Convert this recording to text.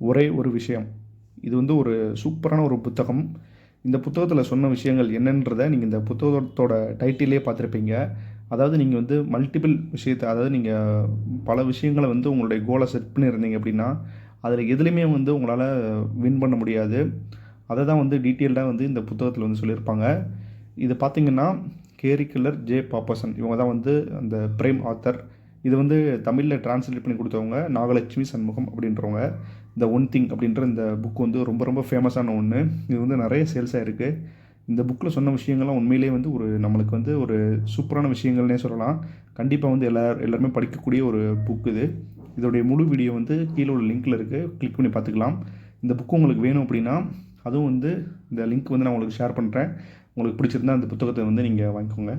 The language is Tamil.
ஒரே ஒரு விஷயம். இது வந்து ஒரு சூப்பரான ஒரு புத்தகம். இந்த புத்தகத்தில் சொன்ன விஷயங்கள் என்னன்றதை நீங்கள் இந்த புத்தகத்தோட டைட்டிலே பார்த்துருப்பீங்க. அதாவது நீங்கள் வந்து மல்டிபிள் விஷயத்தை அதாவது நீங்கள் பல விஷயங்களை வந்து உங்களுடைய கோலை செட் பண்ணியிருந்தீங்க அப்படின்னா அதில் எதுலேயுமே வந்து உங்களால் வின் பண்ண முடியாது. அதை தான் வந்து டீட்டெயில்டாக வந்து இந்த புத்தகத்தில் வந்து சொல்லியிருப்பாங்க. இது பார்த்திங்கன்னா கேரி கில்லர் ஜே பாப்பசன் இவங்க தான் வந்து அந்த பிரேம் ஆத்தர் இது வந்து தமிழில் டிரான்ஸ்லேட் பண்ணி கொடுத்தவங்க நாகலட்சுமி சண்முகம் அப்படின்றவங்க. த ஒன் திங் அப்படின்ற இந்த புக் வந்து ரொம்ப ரொம்ப ஃபேமஸான ஒன்று இது வந்து நிறைய சேல்ஸ் ஆகிருக்கு இந்த புக்கில் சொன்ன விஷயங்கள்லாம் உண்மையிலேயே வந்து ஒரு நம்மளுக்கு வந்து ஒரு சூப்பரான விஷயங்கள்னே சொல்லலாம். கண்டிப்பாக வந்து எல்லா எல்லாருமே படிக்கக்கூடிய ஒரு புக் இது. இதோடைய முழு வீடியோ வந்து கீழே உள்ள லிங்க்கில் இருக்குது கிளிக் பண்ணி பார்த்துக்கலாம். இந்த புக்கு உங்களுக்கு வேணும் அப்படின்னா அதுவும் வந்து இந்த லிங்க் வந்து நான் உங்களுக்கு ஷேர் பண்ணுறேன் உங்களுக்கு பிடிச்சிருந்தா அந்த புத்தகத்தை வந்து நீங்கள் வாங்கிக்கோங்க.